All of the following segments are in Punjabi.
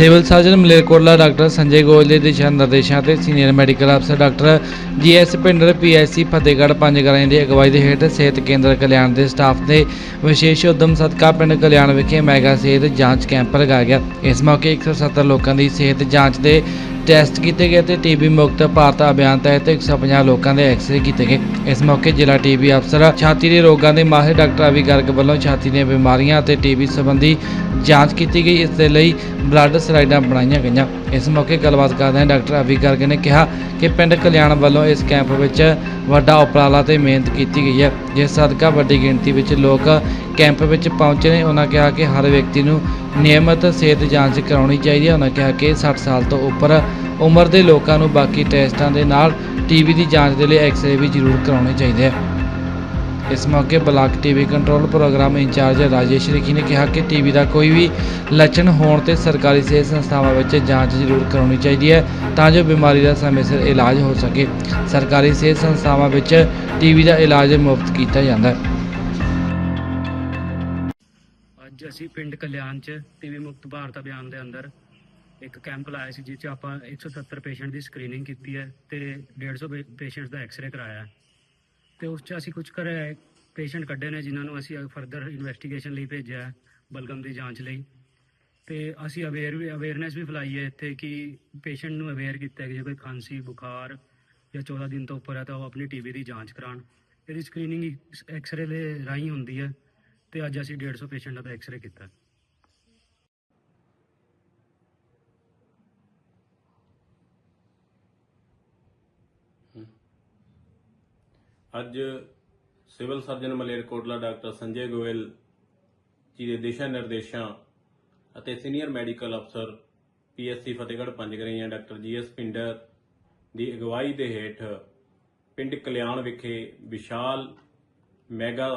Civil surgeon Malerkotla doctor Sanjay Goyal ਦੇ ਦਿਸ਼ਾ ਨਿਰਦੇਸ਼ਾਂ ਤੇ ਸੀਨੀਅਰ ਮੈਡੀਕਲ ਅਫਸਰ doctor GS Pinder PSC Fatehgarh Panjgrain ਦੀ ਅਗਵਾਈ ਦੇ ਹੇਠ ਸਿਹਤ ਕੇਂਦਰ ਕਲਿਆਣ ਦੇ ਸਟਾਫ ਦੇ ਵਿਸ਼ੇਸ਼ ਉਦਮ ਸਦਕਾ ਪਿੰਡ ਕਲਿਆਣ ਵਿਖੇ ਮੈਗਾ ਸਿਹਤ ਜਾਂਚ ਕੈਂਪ ਲਗਾਇਆ ਗਿਆ। ਇਸ ਮੌਕੇ 170 ਲੋਕਾਂ ਦੀ ਸਿਹਤ ਜਾਂਚ ਦੇ ਟੈਸਟ ਕੀਤੇ ਗਏ ਤੇ ਟੀਬੀ ਮੁਕਤ ਭਾਰਤ ਅਭਿਆਨ ਤਹਿਤ 150 ਲੋਕਾਂ ਦੇ ਐਕਸਰੇ ਕੀਤੇ ਗਏ। ਇਸ ਮੌਕੇ ਜ਼ਿਲ੍ਹਾ ਟੀਬੀ ਅਫਸਰ ਛਾਤੀ ਦੇ ਰੋਗਾਂ ਦੇ ਮਾਹਿਰ ਡਾਕਟਰ ਅਵੀ ਗਰਗ ਵੱਲੋਂ ਛਾਤੀ ਦੀਆਂ ਬਿਮਾਰੀਆਂ ਅਤੇ ਟੀਬੀ ਸੰਬੰਧੀ ਜਾਂਚ ਕੀਤੀ ਗਈ। ਇਸ ਦੇ ਲਈ ਬਲੱਡ ਸਲਾਈਡਾਂ ਬਣਾਈਆਂ ਗਈਆਂ। ਇਸ ਮੌਕੇ ਗੱਲਬਾਤ ਕਰਦਿਆਂ ਡਾਕਟਰ ਅਵੀ ਗਰਗ ਨੇ ਕਿਹਾ ਕਿ ਪਿੰਡ ਕਲਿਆਣ ਵੱਲੋਂ ਇਸ ਕੈਂਪ ਵਿੱਚ ਵੱਡਾ ਉਪਰਾਲਾ ਤੇ ਮਿਹਨਤ ਕੀਤੀ ਗਈ ਹੈ। ਜਿਸ ਸਦਕਾ ਵੱਡੀ ਗਿਣਤੀ ਵਿੱਚ ਲੋਕ ਕੈਂਪ ਵਿੱਚ ਪਹੁੰਚੇ ਨੇ, ਉਹਨਾਂ ਕਿਹਾ ਕਿ ਹਰ ਵਿਅਕਤੀ ਨੂੰ ਨਿਯਮਤ ਸਿਹਤ ਜਾਂਚ ਕਰਾਉਣੀ ਚਾਹੀਦੀ ਹੈ। ਉਹਨਾਂ ਕਿਹਾ ਕਿ 60 ਸਾਲ ਤੋਂ ਉੱਪਰ ਉਮਰ ਦੇ ਲੋਕਾਂ ਨੂੰ ਬਾਕੀ ਟੈਸਟਾਂ ਦੇ ਨਾਲ ਟੀਬੀ ਦੀ ਜਾਂਚ ਦੇ ਲਈ ਐਕਸਰੇ ਵੀ ਜ਼ਰੂਰ ਕਰਾਉਣੇ ਚਾਹੀਦੇ ਹੈ ਇਸ ਮੌਕੇ block TV control programme in charge Rajesh Rikhi ਨੇ ਕਿਹਾ ਕਿ ਟੀਬੀ ਦਾ ਕੋਈ ਵੀ ਲੱਛਣ ਹੋਣ ਤੇ ਸਰਕਾਰੀ ਸਿਹਤ ਸੰਸਥਾਵਾਂ ਵਿੱਚ ਜਾਂਚ ਜ਼ਰੂਰ ਕਰਾਉਣੀ ਚਾਹੀਦੀ ਹੈ ਤਾਂ ਜੋ ਬਿਮਾਰੀ ਦਾ ਸਮੇਂ ਸਿਰ ਇਲਾਜ ਹੋ ਸਕੇ। ਸਰਕਾਰੀ ਸਿਹਤ ਸੰਸਥਾਵਾਂ ਵਿੱਚ ਟੀਬੀ ਦਾ ਇਲਾਜ ਮੁਫਤ ਕੀਤਾ ਜਾਂਦਾ ਹੈ। ਅੱਜ ਅਸੀਂ ਪਿੰਡ ਕਲਿਆਣ ਚ ਟੀਵੀ ਮੁਕਤ ਭਾਰਤ ਅਭਿਆਨ ਦੇ ਅੰਦਰ ਇੱਕ ਕੈਂਪ ਲਾਇਆ ਸੀ ਜਿਸ ਚ ਆਪਾਂ 170 ਪੇਸ਼ੈਂਟ ਦੀ ਸਕਰੀਨਿੰਗ ਕੀਤੀ ਹੈ ਤੇ 150 ਪੇਸ਼ੈਂਟਸ ਦਾ ਐਕਸ-ਰੇ ਕਰਾਇਆ ਤੇ ਉਸ ਚ ਅਸੀਂ ਕੁਝ ਕਰ ਪੇਸ਼ੈਂਟ ਕੱਢੇ ਨੇ, ਜਿਨ੍ਹਾਂ ਨੂੰ ਅਸੀਂ ਫਰਦਰ ਇਨਵੈਸਟੀਗੇਸ਼ਨ ਲਈ ਭੇਜਿਆ ਬਲਗਮ ਦੀ ਜਾਂਚ ਲਈ। ਤੇ ਅਸੀਂ ਅਵੇਅਰ ਵੀ ਅਵੇਅਰਨੈਸ ਵੀ ਫੈਲਾਈ ਹੈ ਇੱਥੇ ਕਿ ਪੇਸ਼ੈਂਟ ਨੂੰ ਅਵੇਅਰ ਕੀਤਾ ਕਿ ਜੇ ਕੋਈ ਖਾਂਸੀ, ਬੁਖਾਰ ਜਾਂ 14 ਦਿਨ ਤੋਂ ਉੱਪਰ ਹੈ ਤਾਂ ਉਹ ਆਪਣੀ ਟੀਬੀ ਦੀ ਜਾਂਚ ਕਰਾਉਣ। ਇਹਦੀ ਸਕਰੀਨਿੰਗ ਐਕਸ-ਰੇ ਦੇ ਰਾਹੀਂ ਹੁੰਦੀ ਹੈ। ਤੇ ਅੱਜ ਅਸੀਂ 150 ਪੇਸ਼ੈਂਟਾਂ ਦਾ ਐਕਸ-ਰੇ ਕੀਤਾ। ਅੱਜ civil surgeon Malerkotla doctor Sanjay Goyal ji ਦੇ ਦਿਸ਼ਾ ਨਿਰਦੇਸ਼ਾਂ ਅਤੇ ਸੀਨੀਅਰ ਮੈਡੀਕਲ ਅਫਸਰ PSC Fatehgarh Panjgrain doctor GS Pinder ਦੀ ਅਗਵਾਈ ਦੇ ਹੇਠ ਪਿੰਡ ਕਲਿਆਣ ਵਿਖੇ ਵਿਸ਼ਾਲ ਮੈਗਾ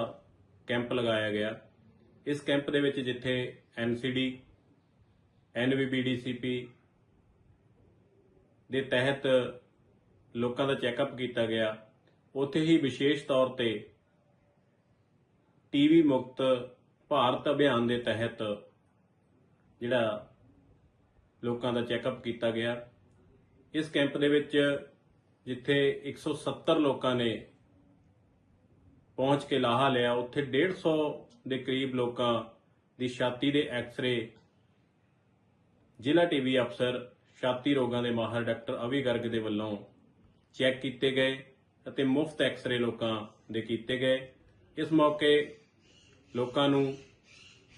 ਕੈਂਪ ਲਗਾਇਆ ਗਿਆ। ਇਸ ਕੈਂਪ ਦੇ ਵਿੱਚ ਜਿੱਥੇ ਐਨਸੀਡੀ ਐਨਵੀਬੀਡੀਸੀਪੀ ਦੇ ਤਹਿਤ ਲੋਕਾਂ ਦਾ ਚੈੱਕਅਪ ਕੀਤਾ ਗਿਆ, ਉੱਥੇ ਹੀ ਵਿਸ਼ੇਸ਼ ਤੌਰ ਤੇ ਟੀਵੀ ਮੁਕਤ ਭਾਰਤ ਅਭਿਆਨ ਦੇ ਤਹਿਤ ਜਿਹੜਾ ਲੋਕਾਂ ਦਾ ਚੈੱਕਅਪ ਕੀਤਾ ਗਿਆ। ਇਸ ਕੈਂਪ ਦੇ ਵਿੱਚ ਜਿੱਥੇ 170 ਲੋਕਾਂ ਨੇ ਪਹੁੰਚ ਕੇ ਲਾਹਾ ਲਿਆ। ਉੱਥੇ 150 ਦੇ ਕਰੀਬ ਲੋਕਾਂ ਦੀ ਛਾਤੀ ਦੇ ਐਕਸ-ਰੇ, ਜ਼ਿਲ੍ਹਾ ਟੀਵੀ ਅਫਸਰ, ਛਾਤੀ ਰੋਗਾਂ ਦੇ ਮਾਹਰ ਡਾਕਟਰ ਅਵੀ ਗਰਗ ਦੇ ਵੱਲੋਂ ਚੈੱਕ ਕੀਤੇ ਗਏ ਅਤੇ ਮੁਫਤ ਐਕਸ-ਰੇ ਲੋਕਾਂ ਦੇ ਕੀਤੇ ਗਏ। ਇਸ ਮੌਕੇ ਲੋਕਾਂ ਨੂੰ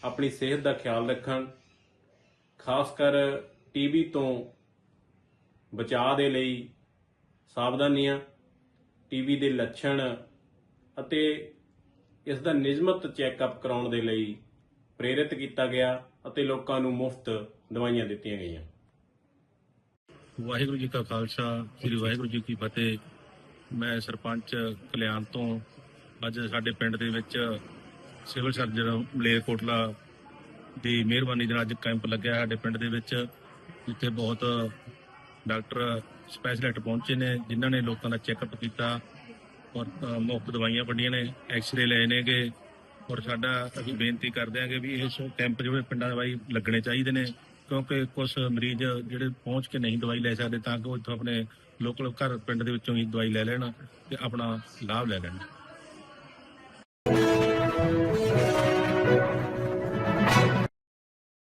ਆਪਣੀ ਸਿਹਤ ਦਾ ਖਿਆਲ ਰੱਖਣ, ਖਾਸ ਕਰ ਟੀਬੀ ਤੋਂ ਬਚਾਅ ਦੇ ਲਈ ਸਾਵਧਾਨੀਆਂ ਟੀਬੀ ਦੇ ਲੱਛਣ ਅਤੇ ਇਸ ਦਾ ਨਿਯਮਤ ਚੈੱਕਅਪ ਕਰਾਉਣ ਦੇ ਲਈ ਪ੍ਰੇਰਿਤ ਕੀਤਾ ਗਿਆ ਅਤੇ ਲੋਕਾਂ ਨੂੰ ਮੁਫਤ ਦਵਾਈਆਂ ਦਿੱਤੀਆਂ ਗਈਆਂ। ਵਾਹਿਗੁਰੂ ਜੀ ਕਾ ਖਾਲਸਾ, ਸ੍ਰੀ ਵਾਹਿਗੁਰੂ ਜੀ ਕੀ ਫਤਿਹ। ਮੈਂ ਸਰਪੰਚ ਕਲਿਆਣ ਤੋਂ ਅੱਜ ਸਾਡੇ ਪਿੰਡ ਦੇ ਵਿੱਚ ਸਿਵਲ ਸਰਜਨ ਮਲੇਰਕੋਟਲਾ ਦੀ ਮਿਹਰਬਾਨੀ ਦੇ ਨਾਲ ਅੱਜ ਕੈਂਪ ਲੱਗਿਆ ਸਾਡੇ ਪਿੰਡ ਦੇ ਵਿੱਚ, ਜਿੱਥੇ ਬਹੁਤ ਡਾਕਟਰ ਸਪੈਸ਼ਲਿਸਟ ਪਹੁੰਚੇ ਨੇ, ਜਿਨ੍ਹਾਂ ਨੇ ਲੋਕਾਂ ਦਾ ਚੈੱਕਅਪ ਕੀਤਾ। ਔਰ ਮੁਫਤ ਦਵਾਈਆਂ ਵੰਡੀਆਂ ਨੇ ਐਕਸ-ਰੇ ਲਏ ਨੇਗੇ ਔਰ ਸਾਡਾ ਅਸੀਂ ਬੇਨਤੀ ਕਰਦੇ ਹਾਂ ਕਿ ਵੀ ਇਸ ਕੈਂਪ ਜਿਹੜੇ ਪਿੰਡਾਂ ਦੇ ਵਾਈ ਲੱਗਣੇ ਚਾਹੀਦੇ ਨੇ, ਕਿਉਂਕਿ ਕੁਝ ਮਰੀਜ਼ ਜਿਹੜੇ ਪਹੁੰਚ ਕੇ ਨਹੀਂ ਦਵਾਈ ਲੈ ਸਕਦੇ ਤਾਂ ਕਿ ਉਹ ਇੱਥੋਂ ਆਪਣੇ ਲੋਕਲ ਘਰ ਪਿੰਡ ਦੇ ਵਿੱਚੋਂ ਹੀ ਦਵਾਈ ਲੈ ਲੈਣ ਤੇ ਆਪਣਾ ਲਾਭ ਲੈ ਲੈਣ।